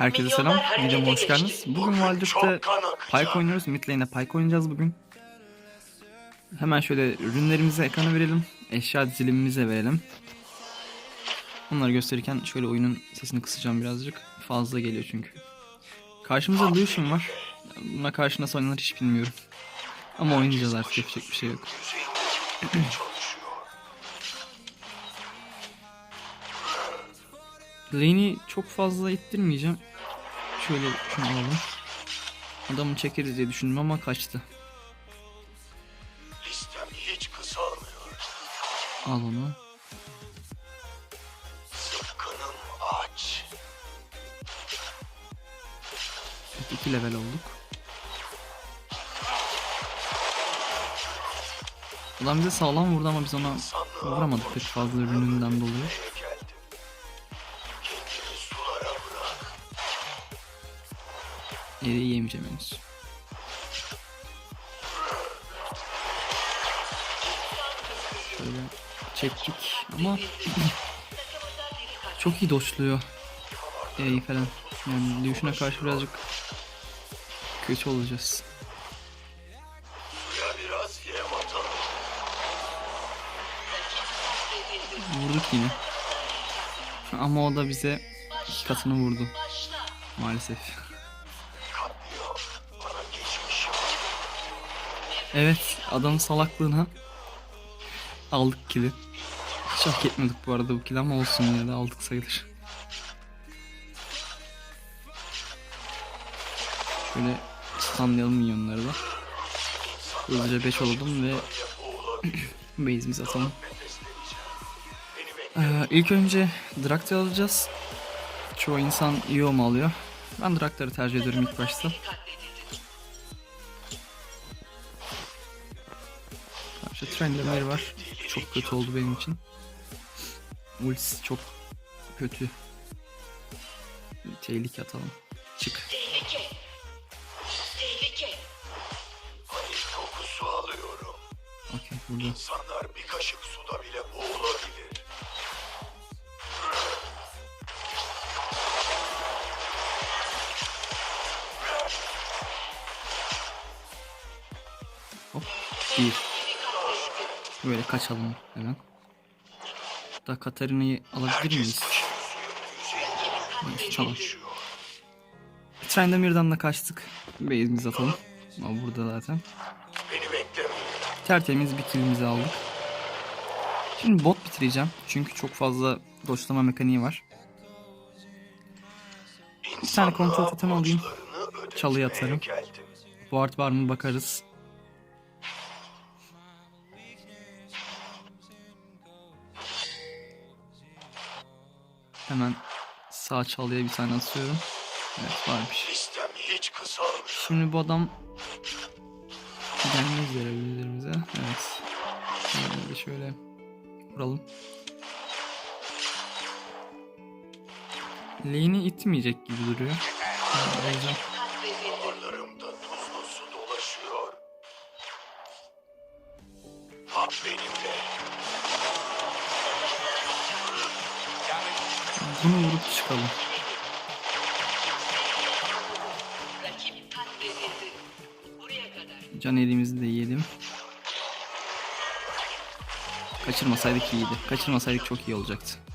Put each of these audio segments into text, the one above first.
Herkese selam. Videoma hoş geldiniz. Bugün Wildrift'te Pike oynuyoruz. Mid lane'de Pike oynayacağız bugün. Hemen şöyle ürünlerimizi ekrana verelim. Eşya dizilimimize verelim. Onları gösterirken şöyle oyunun sesini kısacağım birazcık. Fazla geliyor çünkü. Karşımızda Lucian var. Buna karşı nasıl oynanır hiç bilmiyorum. Ama oynayacağız artık yapacak bir şey yok. Lane'i çok fazla ittirmeyeceğim. Şöyle şunu alalım. Adamı çekeriz diye düşündüm ama kaçtı. Listem hiç kısalmıyor. Al onu. Sıkkınım aç. Evet, iki level olduk. Adam bize sağlam vurdu ama biz ona vuramadık pek fazla ürününden dolayı. Eriyi yemeyeceğim henüz. Şöyle çektik ama çok iyi doçluyor. E'yi falan. Yani Lucian'a karşı birazcık kötü olacağız. Vurduk yine. Ama o da bize iki katını vurdu. Maalesef. Evet adamın salaklığına aldık kili. Hiç hak etmedik bu arada bu kili ama olsun yine de aldık sayılır. Şöyle stunlayalım minyonları da. Hızlıca 5 olalım ve base'imizi atalım. Ee, ilk önce Draktar alacağız. Çoğu insan Iom alıyor. Ben Draktar'ı tercih ediyorum ilk başta. Karşı Trendemir var. Çok kötü oldu benim için. Ultisi çok kötü. Tehlike atalım. Çık. Tehlike. Tehlike. Hani kokusu alıyorum. Okey burada. İnsanlar bir kaşık suda Böyle kaçalım hemen. Da Katarina'yı alabilir miyiz? Neyse, Tamam. Trendemir'den de kaçtık. Base'imizi atalım. Ama burada zaten. Tertemiz bir killimizi aldık. Şimdi bot bitireceğim. Çünkü çok fazla doçlama mekaniği var. Bir tane kontrol totem alayım. Çalıya atarım. Ward var mı bakarız. Hemen sağ çalıya bir tane atıyorum. Evet varmış. Şimdi bu adam gelmez görevlilerimize. Evet. Şöyle, şöyle vuralım. Lane'i itmeyecek gibi duruyor. O yüzden. Hap benimle. Bunu vurup çıkalım. Can elimizi de yiyelim. Kaçırmasaydık iyiydi. Kaçırmasaydık çok iyi olacaktı.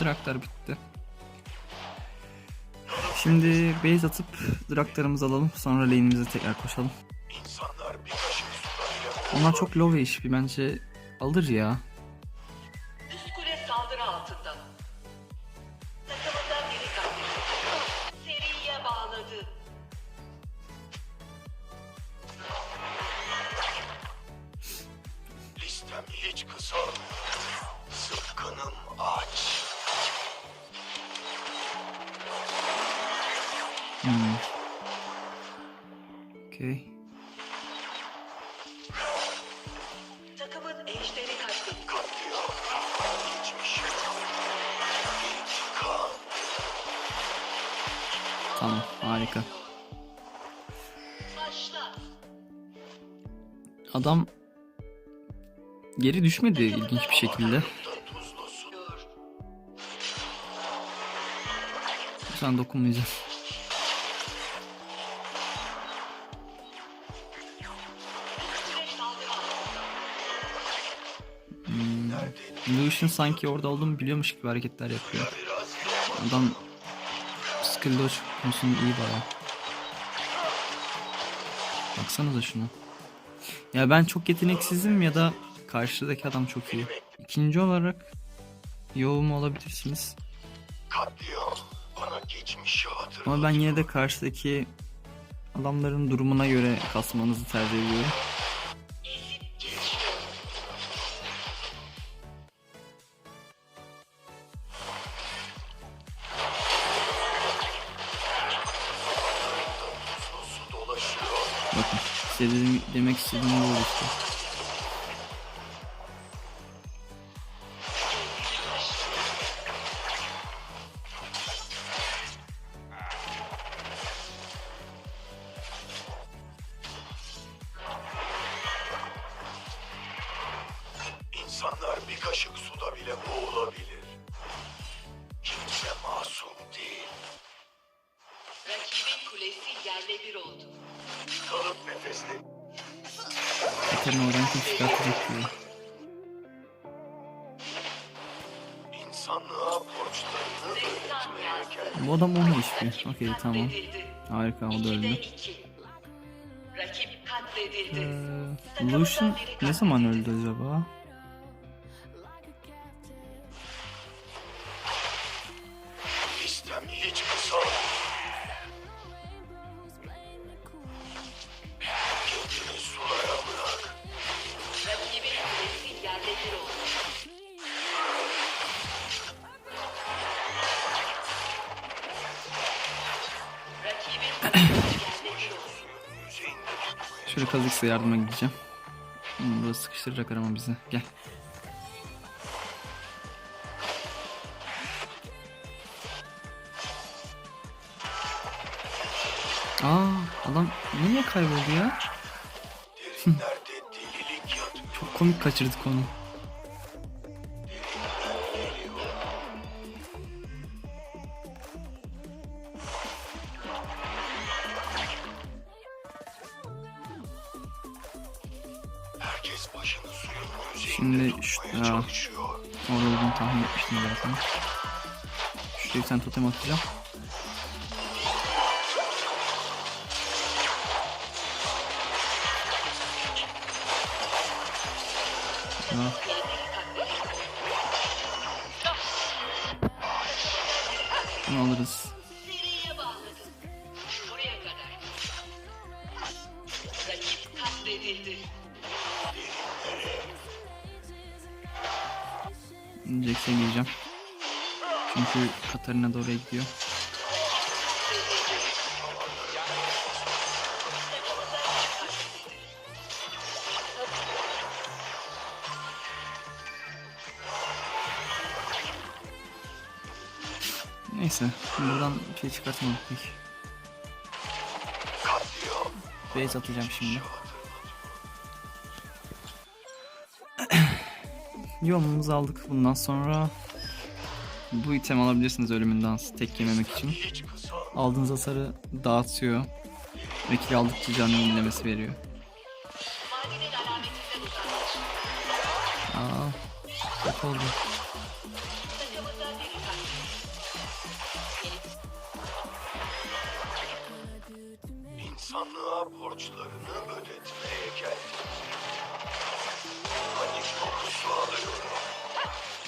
Draktar bitti. Şimdi base atıp draktarımızı alalım. Sonra lane'imize tekrar koşalım. Onlar çok low HP bence alır ya. Hmm. Okey. Takımın ejderi katledildi. Katliam. Geçmişim. İntikam. Tamam harika. Adam geri düşmedi ilginç bir şekilde. Sen dokunmayacağım. Lucian sanki orada olduğumu biliyormuş gibi hareketler yapıyor. Adam skill dodge konusunda iyi baya. Baksanıza şuna. Ya ben çok yeteneksizim ya da karşıdaki adam çok iyi. İkinci olarak yoğum olabilirsiniz. Ama ben yine de karşıdaki adamların durumuna göre kasmanızı tercih ediyorum. Dedim, demek istediğim bu işte. İnsanlar bir kaşık suda bile boğulabilir. Kimse masum değil. Rakibin kulesi yerle bir oldu. Kalıp nefesli. Katarina oradan kim çıkartacak. İnsanlığa borçlarını yazdı. Bu adam 10 HP. Okey tamam. Harika o da öldü. Rakip katledildi. Ee, Lucian ne zaman öldü acaba? Şöyle kazıksa yardıma gideceğim. Hmm, Burası sıkıştıracak arama bizi. Gel. Aa adam niye kayboldu ya? Çok komik kaçırdık onu. Şimdi şu- çalışıyor. Orada olduğunu tahmin etmiştim zaten. Şuraya bir tane totem atacağım. Ya. Bunu alırız. Buraya kadar. Rakip katledildi. Jax'e gireceğim. Çünkü Katarina da oraya gidiyor. Neyse, buradan bir şey çıkartmadık pek. Base atacağım şimdi. Yolumuzu aldık bundan sonra. Bu item alabilirsiniz ölümün dansı tek yememek için. Aldığınız hasarı dağıtıyor. Ve kill aldıkça canlı yenilemesi veriyor. Aa, kötü oldu.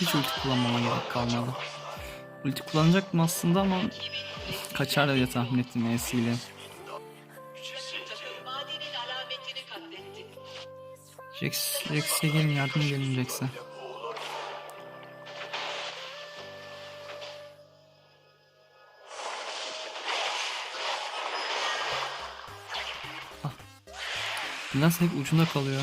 Hiç ulti kullanmama gerek kalmadı. Ulti kullanacaktım aslında ama kaçar diye tahmin ettim E'siyle. Jax, Jax'e gelin yardım gelin Jax'e. Ah. Biraz hep ucunda kalıyor.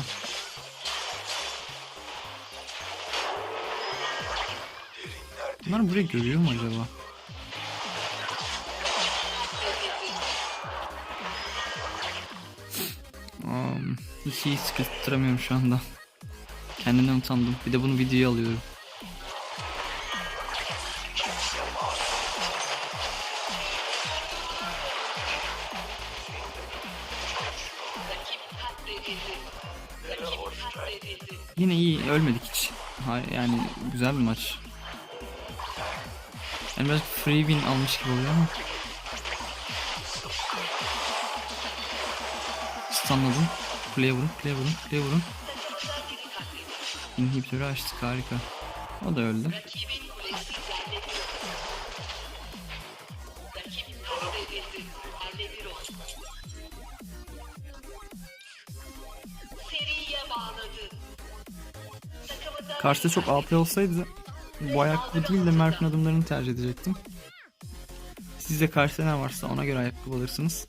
Bunlar burayı görüyor mu acaba? Um, hiç iyi sıkıştıramıyorum şu anda. Kendimden utandım. Bir de bunu videoya alıyorum. Yine iyi ölmedik hiç. Hayır, yani güzel bir maç. Yani biraz free win almış gibi oluyor ama. Stunladım. Kuleye vurun, kuleye vurun, kuleye vurun. Inhibitörü açtık harika. O da öldü. Karşıda çok AP olsaydı bu ayakkabı değil de Merk'in adımlarını tercih edecektim. Siz de karşıda ne varsa ona göre ayakkabı alırsınız.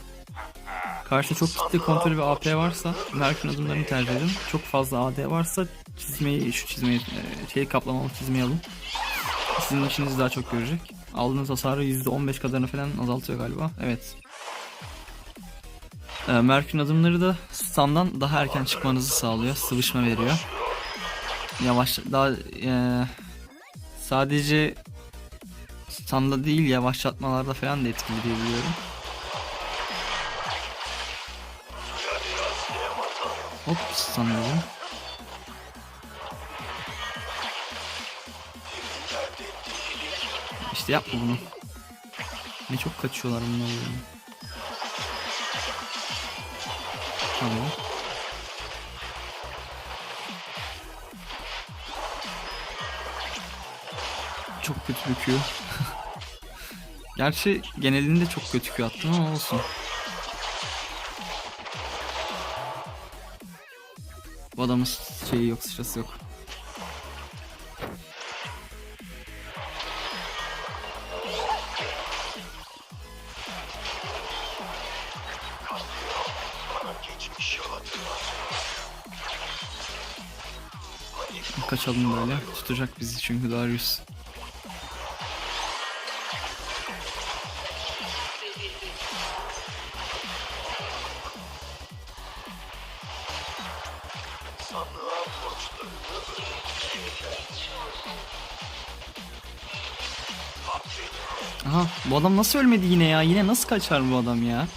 Karşıda çok kitle kontrolü ve AP varsa Merk'in adımlarını tercih edin. Çok fazla AD varsa çizmeyi, şu çizmeyi, e, şeyi kaplamalı çizmeyi alın. Sizin işinizi daha çok görecek. Aldığınız hasarı %15 kadarını falan azaltıyor galiba. Evet. E, Merk'in adımları da standdan daha erken çıkmanızı sağlıyor. Sıvışma veriyor yavaş daha eee, sadece standa değil yavaşlatmalarda falan da etkili diye biliyorum. Hop sanıyorum. İşte yapma bunu. Ne çok kaçıyorlar bunlar. Tamam. Çok kötü büküyor. Gerçi genelinde çok kötü Q attım ama olsun. Bu adamın şeyi yok, sıçrası yok. Kaçalım böyle. Tutacak bizi çünkü Darius. Bu adam nasıl ölmedi yine ya? Yine nasıl kaçar bu adam ya?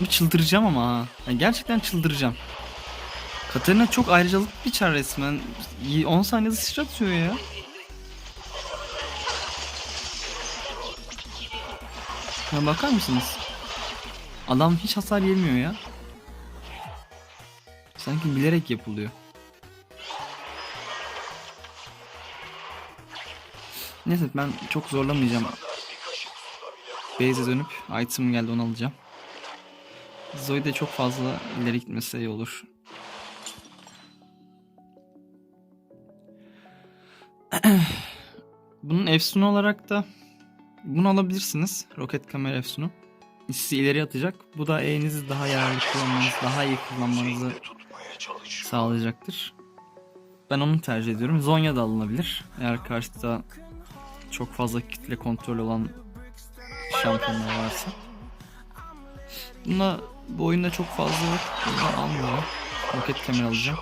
Bu çıldıracağım ama ha. Yani gerçekten çıldıracağım. Katarina çok ayrıcalık bir çar resmen. Y- 10 saniyede sıçratıyor ya. Ya bakar mısınız? Adam hiç hasar yemiyor ya. Sanki bilerek yapılıyor. Neyse ben çok zorlamayacağım. Base'e dönüp item geldi onu alacağım. Zoe de çok fazla ileri gitmese iyi olur. Bunun efsunu olarak da bunu alabilirsiniz. Roket kamera efsunu. Sizi ileri atacak. Bu da E'nizi daha yararlı kullanmanızı, daha iyi kullanmanızı sağlayacaktır. Ben onu tercih ediyorum. Zonya da alınabilir. Eğer karşıda çok fazla kitle kontrol olan şampiyonlar varsa. Bunda bu oyunda çok fazla yok. Bunu almıyorum. Roket kamera alacağım.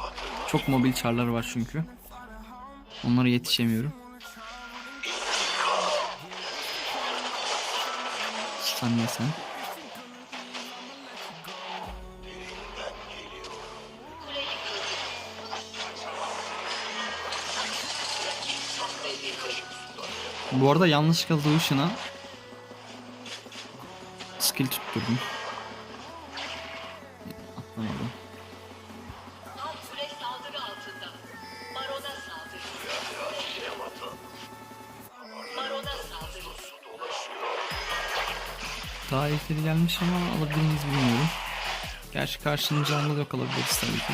Çok mobil çarlar var çünkü. Onlara yetişemiyorum. Sen. Kule yıkıldı. Bu arada yanlışlıkla Lucian'a saldırı. Barona saldırı. Daha ejderi gelmiş ama alabilir miyiz bilmiyorum. Gerçi karşının canlı yok alabiliriz tabii ki.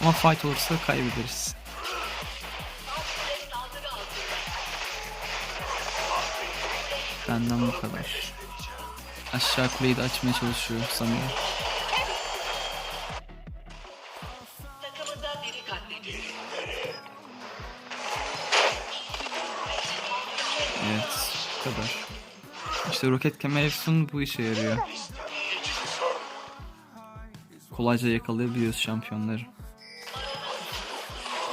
Ama fight olursa kaybederiz. Benden bu kadar. Aşağı kuleyi de açmaya çalışıyor katledildi. Evet, bu kadar. İşte roket kemer efsun bu işe yarıyor. kolayca yakalayabiliyoruz şampiyonları.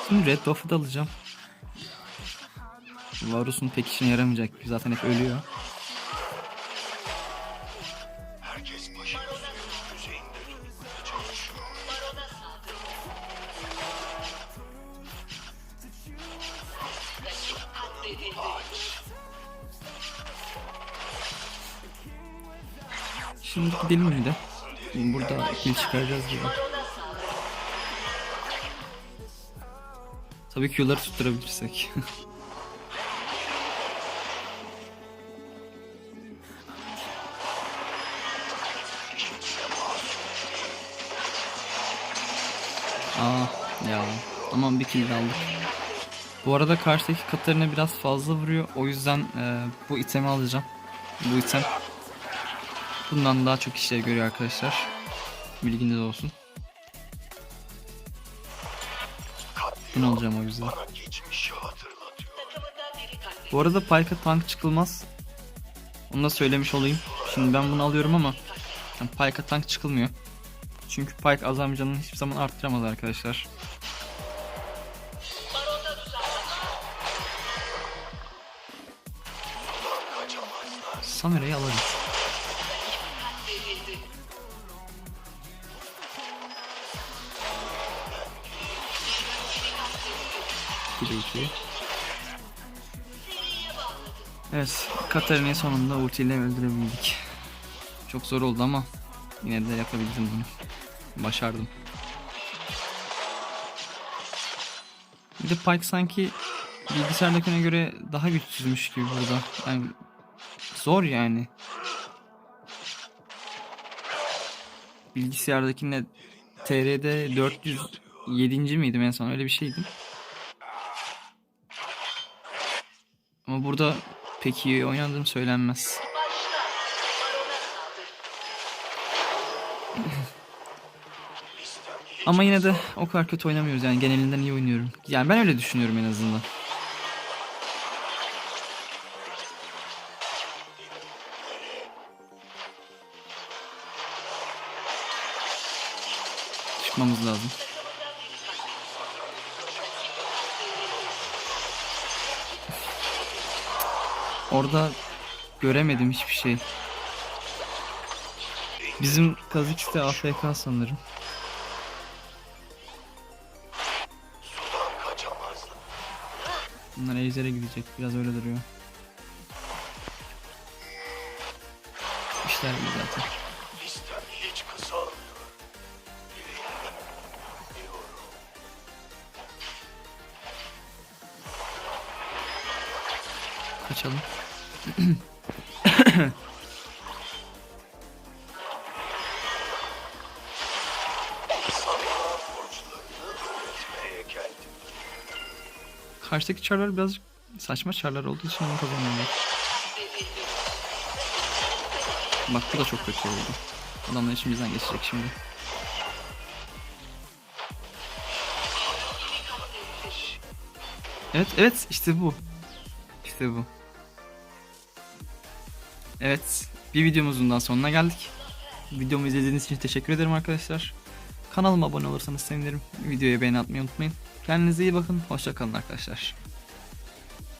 Şimdi Red Buff'ı da alacağım. Varus'un pek işine yaramayacak. Zaten hep ölüyor. Şimdi gidelim mi de? Burada kill çıkaracağız gibi. Tabii Q'ları tutturabilirsek. Aa ya. Aman bir kill aldık. Bu arada karşıdaki Katarina biraz fazla vuruyor. O yüzden e, bu itemi alacağım. Bu item. Bundan daha çok işler görüyor arkadaşlar. Bilginiz olsun. Bunu alacağım o yüzden. Bu arada Pyke'a tank çıkılmaz. Onu da söylemiş olayım. Şimdi ben bunu alıyorum ama yani Pyke'a tank çıkılmıyor. Çünkü Pyke azam canını hiçbir zaman arttıramaz arkadaşlar. Samira'yı alırız. Evet, Katarina'yı sonunda ultiyle öldürebildik. Çok zor oldu ama yine de yapabildim bunu. Başardım. Bir de Pyke sanki bilgisayardakine göre daha güçsüzmüş gibi burada. Yani zor yani. Bilgisayardakine TR'de 407. miydim en son öyle bir şeydim. Ama burada pek iyi oynadığım söylenmez. Ama yine de o kadar kötü oynamıyoruz yani genelinden iyi oynuyorum. Yani ben öyle düşünüyorum en azından. Çıkmamız lazım. Orada göremedim hiçbir şey. Bizim Kazix de AFK sanırım. Bunlar Ejder'e gidecek. Biraz öyle duruyor. İşler iyi zaten. Kaçalım. Karşıdaki çarlar biraz saçma çarlar olduğu için onu kazanıyorlar. Bak bu da çok kötü oldu. Adamlar işimizden geçecek şimdi. Evet evet işte bu. İşte bu. Evet bir videomuzun daha sonuna geldik. Videomu izlediğiniz için teşekkür ederim arkadaşlar. Kanalıma abone olursanız sevinirim. Videoya beğeni atmayı unutmayın. Kendinize iyi bakın. Hoşça kalın arkadaşlar.